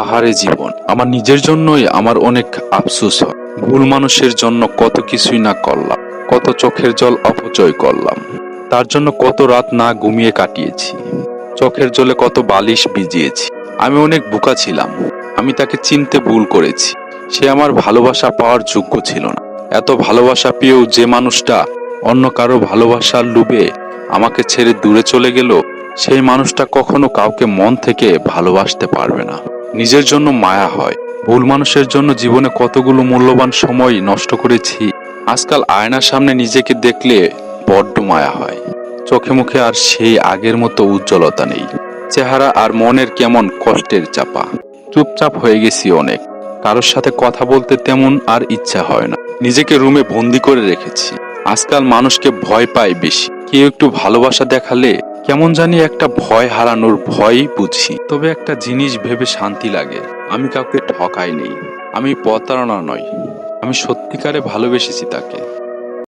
আহারে জীবন। আমার নিজের জন্যই আমার অনেক আফসোস হয়। ভুল মানুষের জন্য কত কিছুই না করলাম, কত চোখের জল অপচয় করলাম। তার জন্য কত রাত না ঘুমিয়ে কাটিয়েছি। চোখের জলে কত বালিশ ভিজিয়েছি। আমি অনেক বোকা ছিলাম। আমি তাকে চিনতে ভুল করেছি। সে আমার ভালোবাসা পাওয়ার যোগ্য ছিল না। এত ভালোবাসা পেয়েও যে মানুষটা অন্য কারও ভালোবাসার লুবে আমাকে ছেড়ে দূরে চলে গেল, সেই মানুষটা কখনো কাউকে মন থেকে ভালোবাসতে পারবে না। নিজের জন্য মায়া হয়। ভুল মানুষের জন্য জীবনে কতগুলো মূল্যবান সময় নষ্ট করেছি, আজকাল আয়নার সামনে নিজেকে দেখলে বড্ড মায়া হয়। চোখে মুখে আর সেই আগের মতো উজ্জ্বলতা নেই। চেহারা আর মনের কেমন কষ্টের চাপা। চুপচাপ হয়ে গেছি অনেক। কারোর সাথে কথা বলতে তেমন আর ইচ্ছা হয় না। নিজেকে রুমে বন্দি করে রেখেছি। আজকাল মানুষকে ভয় পায় বেশি। কেউ একটু ভালোবাসা দেখালে কেমন জানি একটা ভয় হারানোর ভয়ই বুঝি। তবে একটা জিনিস ভেবে শান্তি লাগে। আমি কাউকে ঠকাই নেই। আমি প্রতারণা নয় আমি সত্যিকারে ভালোবেসেছি তাকে।